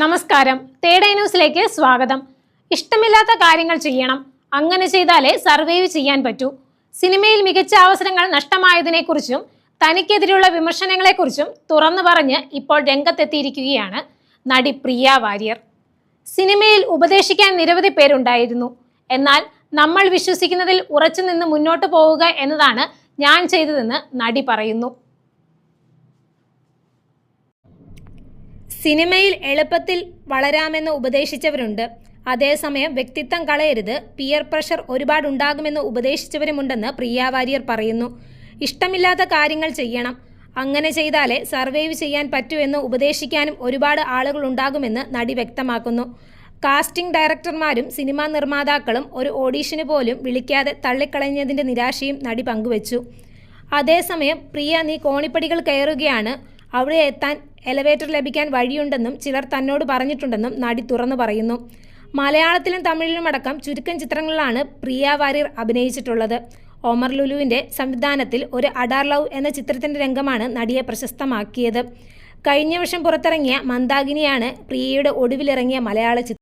നമസ്കാരം. തേടൈ ന്യൂസിലേക്ക് സ്വാഗതം. ഇഷ്ടമില്ലാത്ത കാര്യങ്ങൾ ചെയ്യണം. അങ്ങനെ ചെയ്താലേ സർവൈവ് ചെയ്യാൻ പറ്റൂ. സിനിമയിൽ മികച്ച അവസരങ്ങൾ നഷ്ടമായതിനെക്കുറിച്ചും തനിക്കെതിരെയുള്ള വിമർശനങ്ങളെക്കുറിച്ചും തുറന്നു പറഞ്ഞ് ഇപ്പോൾ രംഗത്തെത്തിയിരിക്കുകയാണ് നടി പ്രിയ വാര്യർ. സിനിമയിൽ ഉപദേശിക്കാൻ നിരവധി പേരുണ്ടായിരുന്നു. എന്നാൽ നമ്മൾ വിശ്വസിക്കുന്നതിൽ ഉറച്ചു നിന്ന് മുന്നോട്ട് പോവുക എന്നതാണ് ഞാൻ ചെയ്തതെന്ന് നടി പറയുന്നു. സിനിമയിൽ എളുപ്പത്തിൽ വളരാമെന്ന് ഉപദേശിച്ചവരുണ്ട്. അതേസമയം വ്യക്തിത്വം കളയരുത്. പിയർ പ്രഷർ ഒരുപാട് ഉണ്ടാകുമെന്ന് ഉപദേശിച്ചവരുമുണ്ടെന്ന് പ്രിയ വാര്യർ പറയുന്നു. ഇഷ്ടമില്ലാത്ത കാര്യങ്ങൾ ചെയ്യണം. അങ്ങനെ ചെയ്താലേ സർവൈവ് ചെയ്യാൻ പറ്റൂ എന്ന് ഉപദേശിക്കാനും ഒരുപാട് ആളുകൾ ഉണ്ടാകുമെന്ന് നടി വ്യക്തമാക്കുന്നു. കാസ്റ്റിംഗ് ഡയറക്ടർമാരും സിനിമാ നിർമ്മാതാക്കളും ഒരു ഓഡീഷന് പോലും വിളിക്കാതെ തള്ളിക്കളഞ്ഞതിന്റെ നിരാശയും നടി പങ്കുവച്ചു. അതേസമയം പ്രിയ നീ കോണിപ്പടികൾ കയറുകയാണ്. അവിടെ എത്താൻ എലവേറ്റർ ലഭിക്കാൻ വഴിയുണ്ടെന്നും ചിലർ തന്നോട് പറഞ്ഞിട്ടുണ്ടെന്നും നടി തുറന്നു പറയുന്നു. മലയാളത്തിലും തമിഴിലും അടക്കം ചുരുക്കം ചിത്രങ്ങളിലാണ് പ്രിയ വാര്യർ അഭിനയിച്ചിട്ടുള്ളത്. ഒമർ ലുലുവിന്റെ സംവിധാനത്തിൽ ഒരു അഡാർ ലവ് എന്ന ചിത്രത്തിന്റെ രംഗമാണ് നടിയെ പ്രശസ്തമാക്കിയത്. കഴിഞ്ഞ വർഷം പുറത്തിറങ്ങിയ മന്ദാകിനിയാണ് പ്രിയയുടെ ഒടുവിലിറങ്ങിയ മലയാള ചിത്രം.